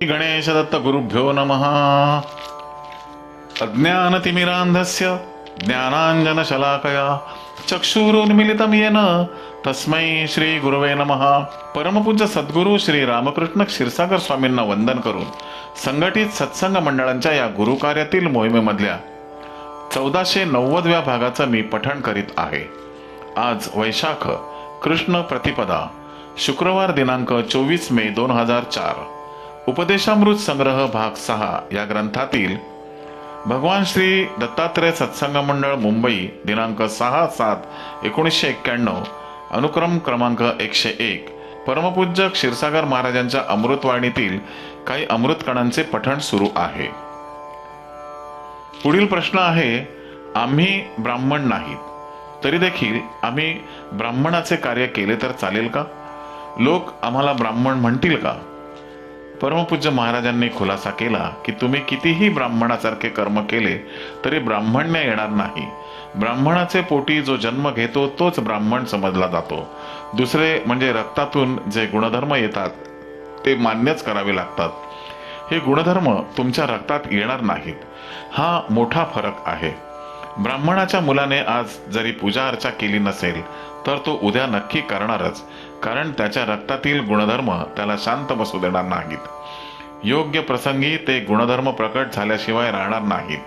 गणेशदत्त गुरुभ्यो नमः। अज्ञानतिमिरान्धस्य ज्ञानाञ्जनशलाकया चक्षुरुन्मिलितं येन तस्मै श्री गुरुवे नमः। परमपूज्य सद्गुरू श्री रामकृष्ण क्षीरसागर स्वामींना वंदन करून संघटित सत्संग मंडळांच्या या गुरुकार्यातील मोहिमेमधल्या चौदाशे नव्वदव्या भागाचं मी पठण करीत आहे. आज वैशाख कृष्ण प्रतिपदा शुक्रवार दिनांक चोवीस मे दोन हजार चार. उपदेशामृत संग्रह भाग सहा या ग्रंथातील भगवान श्री दत्तात्रय सत्संग मंडळ मुंबई दिनांक सहा सात एकोणीसशे एक्क्याण्णव अनुक्रम क्रमांक एकशे एक. परमपूज्य क्षीरसागर महाराजांच्या अमृतवाणीतील काही अमृतकणांचे पठण सुरू आहे. पुढील प्रश्न आहे आम्ही ब्राह्मण नाहीत तरी देखील आम्ही ब्राह्मणाचे कार्य केले तर चालेल का? लोक आम्हाला ब्राह्मण म्हणतील का? परमपूज्य महाराजांनी खुलासा केला की तुम्ही कितीही ब्राह्मणासारखे कर्म केले तरी ब्राह्मण्य येणार नाही. ब्राह्मणाचे पोटी जो जन्म घेतो तोच ब्राह्मण समजला जातो. दुसरे म्हणजे रक्तातून जे गुणधर्म येतात ते मान्यच करावे लागतात. हे गुणधर्म तुमच्या रक्तात येणार नाहीत. हा मोठा फरक आहे. ब्राह्मणाच्या मुलाने आज जरी पूजा अर्चा केली नसेल तर तो उद्या नक्की करणारच कारण त्याच्या रक्तातील गुणधर्म त्याला शांत बसू देणार नाहीत. योग्य प्रसंगी ते गुणधर्म प्रकट झाल्याशिवाय राहणार नाहीत.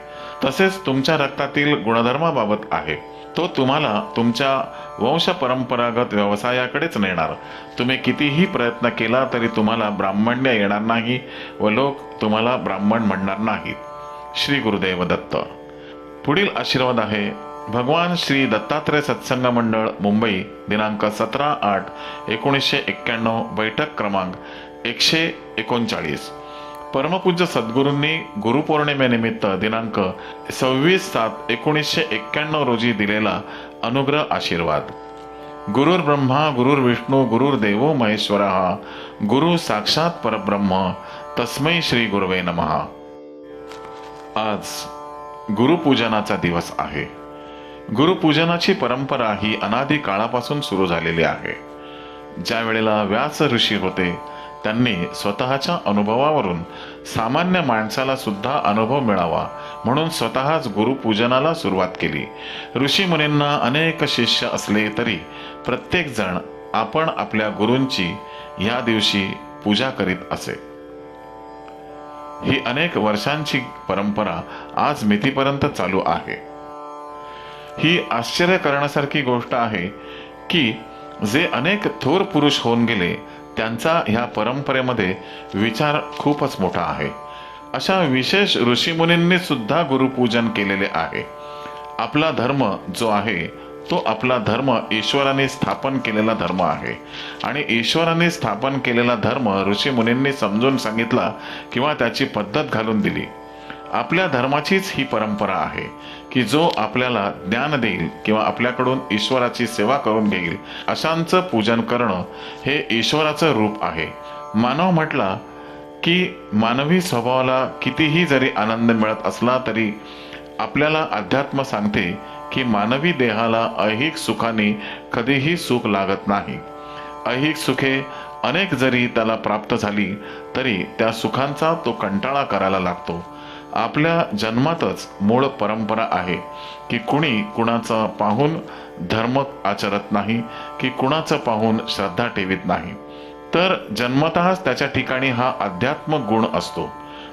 तसेच तुमच्या रक्तातील गुणधर्माबाबत आहे. तो तुम्हाला तुमच्या वंश परंपरागत व्यवसायाकडेच नेणार. तुम्ही कितीही प्रयत्न केला तरी तुम्हाला ब्राह्मण्य येणार नाही व लोक तुम्हाला ब्राह्मण म्हणणार नाहीत. श्री गुरुदेव दत्त. पुढील आशीर्वाद आहे. भगवान श्री दत्तात्रय सत्संग मंडळ मुंबई दिनांक सतरा आठ एकोणीसशे एक्क्याण्णव बैठक क्रमांक एकशे एकोणचाळीस. परमपूज्य सद्गुरूंनी गुरुपौर्णिमेनिमित्त दिनांक सव्वीस सात एकोणीसशे एक्क्याण्णव रोजी दिलेला अनुग्रह आशीर्वाद. गुरुर ब्रह्मा गुरुर विष्णू गुरुर महेश्वरा गुरु साक्षात परब्रह्म तस्मै श्री गुरुवे नमः. आज गुरुपूजनाचा दिवस आहे. गुरुपूजनाची परंपरा ही अनादी काळापासून सुरू झालेली आहे. ज्या वेळेला व्यास ऋषी होते त्यांनी स्वतःच्या अनुभवावरून सामान्य माणसाला सुद्धा अनुभव मिळावा म्हणून स्वतःच गुरुपूजनाला सुरुवात केली. ऋषी मुनींना अनेक शिष्य असले तरी प्रत्येक जण आपण आपल्या गुरूंची या दिवशी पूजा करीत असे. ही अनेक वर्षांची परंपरा आज मितीपर्यंत चालू आहे. ही आश्चर्य करण्यासारखी गोष्ट आहे की जे अनेक थोर पुरुष होऊन गेले त्यांचा ह्या परंपरेमध्ये विचार खूपच मोठा आहे. अशा विशेष ऋषीमुनींनी सुद्धा गुरुपूजन केलेले आहे. आपला धर्म जो आहे तो आपला धर्म ईश्वराने स्थापन केलेला धर्म आहे. आणि ईश्वराने स्थापन केलेला धर्म ऋषीमुनींनी समजून सांगितला किंवा त्याची पद्धत घालून दिली. आपल्या धर्माचीच ही परंपरा आहे की जो आपल्याला ज्ञान देईल किंवा आपल्याकडून ईश्वराची सेवा करून घेईल अशांचं पूजन करणं हे ईश्वराचं रूप आहे. मानव म्हटला की मानवी स्वभावाला कितीही जरी आनंद मिळत असला तरी आपल्याला अध्यात्म सांगते की मानवी देहाला ऐहिक सुखाने कधीही सुख लागत नाही. ऐहिक सुखे अनेक जरी त्याला प्राप्त झाली तरी त्या सुखांचा तो कंटाळा करायला लागतो. आपल्या जन्मातच मूळ परंपरा आहे की कुणी कुणाचा पाहून धर्म आचरत नाही की कुणाचं पाहून श्रद्धा ठेवीत नाही. तर जन्मतःच त्याच्या ठिकाणी हा अध्यात्म गुण असतो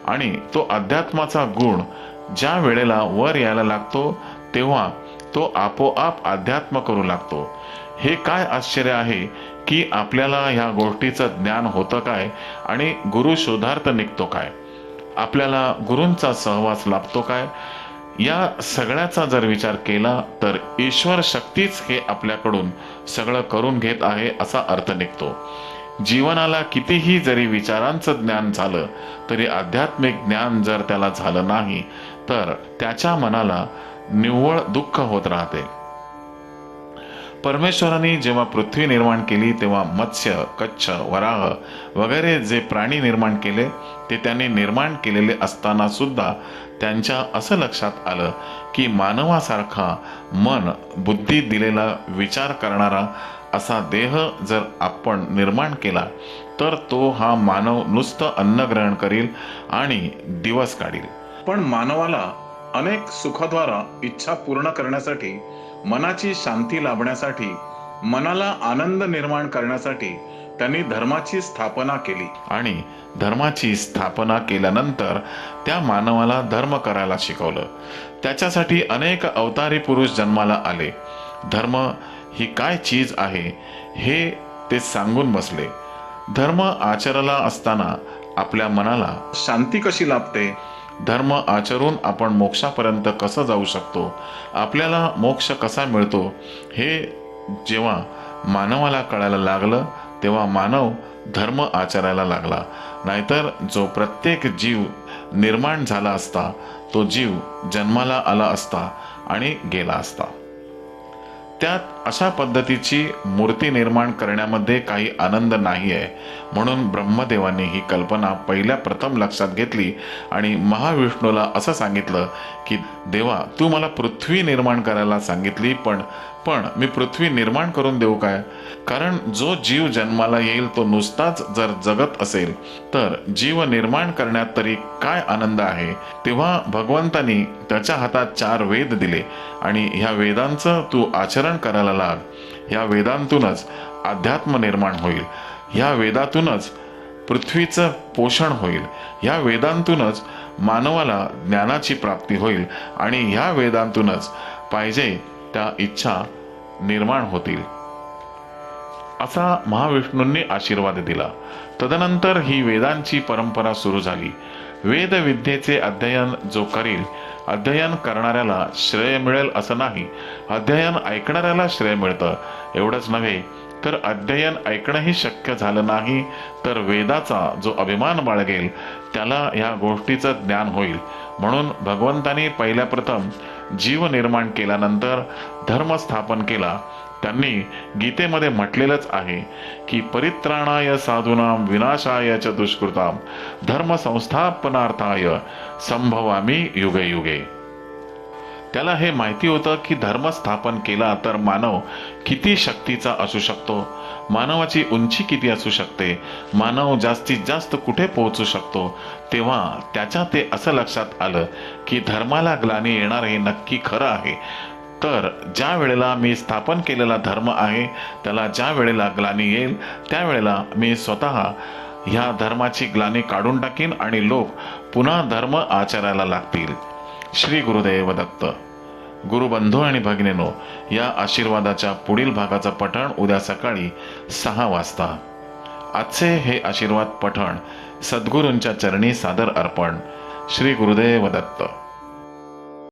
आणि तो अध्यात्माचा गुण ज्या वेळेला वर यायला लागतो तेव्हा तो आपोआप अध्यात्म करू लागतो. हे काय आश्चर्य आहे की आपल्याला ह्या गोष्टीचं ज्ञान होतं काय आणि गुरु शोधार्थ निघतो काय? आपल्याला गुरूंचा सहवास लाभतो काय? या सगळ्याचा जर विचार केला तर ईश्वर शक्तीच हे आपल्याकडून सगळं करून घेत आहे असा अर्थ निघतो. जीवनाला कितीही जरी विचारांचं ज्ञान झालं तरी आध्यात्मिक ज्ञान जर त्याला झालं नाही तर त्याच्या मनाला निव्वळ दुःख होत राहते. परमेश्वराने जेव्हा पृथ्वी निर्माण केली तेव्हा मत्स्य कच्छ वराह वगैरे जे प्राणी निर्माण केले ते त्यांनी निर्माण केलेले असताना सुद्धा त्यांच्या असं लक्षात आलं की मानवासारखा मन बुद्धी दिलेला विचार करणारा असा देह जर आपण निर्माण केला तर तो हा मानव नुसतं अन्न ग्रहण करील आणि दिवस काढील. पण मानवाला अनेक सुखद्वारा इच्छा पूर्ण करण्यासाठी मनाची शांती लाभण्यासाठी मनाला आनंद निर्माण करण्यासाठी त्यांनी धर्माची स्थापना केली. आणि धर्माची स्थापना केल्यानंतर त्या मानवाला धर्म करायला शिकवलं. त्याच्यासाठी अनेक अवतारी पुरुष जन्माला आले. धर्म ही काय चीज आहे हे ते सांगून बसले. धर्म आचरला असताना आपल्या मनाला शांती कशी लाभते? धर्म आचरून आपण मोक्षापर्यंत कसं जाऊ शकतो? आपल्याला मोक्ष कसा मिळतो? हे जेव्हा मानवाला कळायला लागलं तेव्हा मानव धर्म आचरायला लागला. नाहीतर जो प्रत्येक जीव निर्माण झाला असता तो जीव जन्माला आला असता आणि गेला असता. त्यात अशा पद्धतीची मूर्ती निर्माण करण्यामध्ये काही आनंद नाही आहे म्हणून ब्रह्मदेवाने ही कल्पना पहिल्या प्रथम लक्षात घेतली आणि महाविष्णूला असं सांगितलं की देवा तू मला पृथ्वी निर्माण करायला सांगितली पण पण मी पृथ्वी निर्माण करून देऊ काय? कारण जो जीव जन्माला येईल तो नुसताच जर जगत असेल तर जीव निर्माण करण्यात तरी काय आनंद आहे? तेव्हा भगवंतानी त्याच्या हातात चार वेद दिले आणि ह्या वेदांचं तू आचरण करायला लाग. ह्या वेदांतूनच अध्यात्म निर्माण होईल. ह्या वेदातूनच पृथ्वीचं पोषण होईल. ह्या वेदांतूनच मानवाला ज्ञानाची प्राप्ती होईल आणि ह्या वेदांतूनच पाहिजे त्या इच्छा निर्माण होतील. असा महाविष्णूंनी आशीर्वाद दिला. तदनंतर ही वेदांची परंपरा सुरू झाली. वेद विद्येचे अध्ययन जो करील अध्ययन करणाऱ्याला श्रेय मिळेल असं नाही. अध्ययन ऐकणाऱ्याला श्रेय मिळतं. एवढंच नव्हे तर अध्ययन ऐकणंही शक्य झालं नाही तर वेदाचा जो अभिमान बाळगेल त्याला ह्या गोष्टीचं ज्ञान होईल. म्हणून भगवंतानी पहिल्या प्रथम जीव निर्माण केल्यानंतर धर्म स्थापन केला. त्यांनी गीतेमध्ये म्हटलेलंच आहे की परित्राणाय साधूनाम विनाशाय च दुष्कृताम धर्म संस्थापनार्थाय संभवामी युगे युगे. त्याला हे माहिती होतं की धर्म स्थापन केला तर मानव किती शक्तीचा असू शकतो? मानवाची उंची किती असू शकते? मानव जास्तीत जास्त कुठे पोहोचू शकतो? तेव्हा त्याच्या ते असं लक्षात आलं की धर्माला ग्लानी येणार हे नक्की खरं आहे. तर ज्या वेळेला मी स्थापन केलेला धर्म आहे त्याला ज्या वेळेला ग्लानी येईल त्यावेळेला मी स्वतः ह्या धर्माची ग्लानी काढून टाकीन आणि लोक पुन्हा धर्म आचरायला लागतील. श्री गुरुदेव दत्त. गुरुबंधू आणि भगिनीनो या आशीर्वादाच्या पुढील भागाचं पठण उद्या सकाळी सहा वाजता. आजचे हे आशीर्वाद पठण सद्गुरूंच्या चरणी सादर अर्पण. श्री गुरुदेव दत्त.